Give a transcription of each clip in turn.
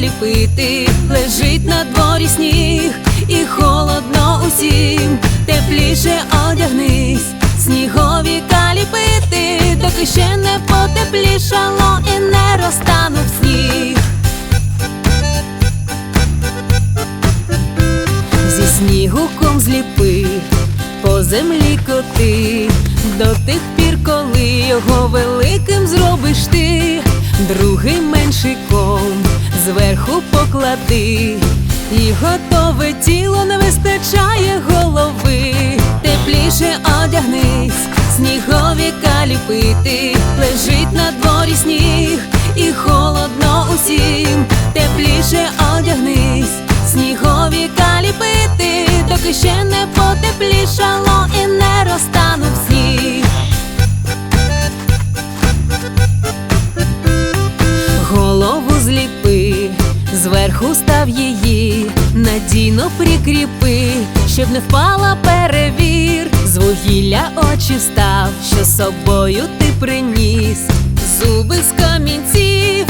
ліпити, лежить на дворі сніг, і холодно усім, тепліше одягнись, сніговіка ліпити, доки ще не потеплішало і не розтанув сніг. Зі снігу ком зліпи, по землі коти, до тих пір, коли його великим зробиш ти, другий менший ком. Зверху поклади, і готове тіло не вистачає голови, тепліше одягнись, сніговіка ліпити, лежить на дворі сніг, і холодно усім, тепліше одягнись, сніговіка ліпити, доки ще не потеплішало і не надійно прикріпи, щоб не впала перевір, з вугілля очі став, що собою ти приніс, зуби з камінців,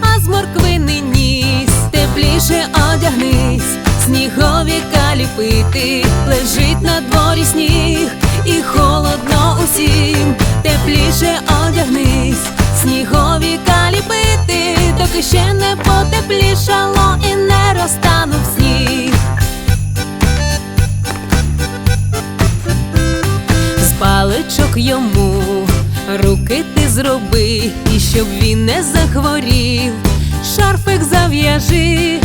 а з морквини ніс, тепліше одягнись, сніговіка ліпити, лежить на дворі сніг, і холодно усім, тепліше одягнись, сніговіка ліпити, доки ще не потеплішало паличок йому руки ти зроби, і щоб він не захворів, шарфик зав'яжи,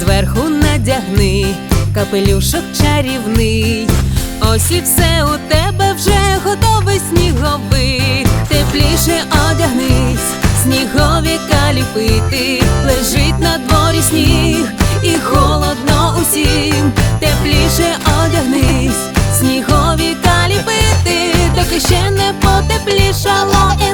зверху надягни, капелюшок чарівний. Ось і все у тебе вже готовий сніговик, тепліше одягнись, сніговіка ліпити, лежить на дворі сніг, і холодно усім, потеплішало і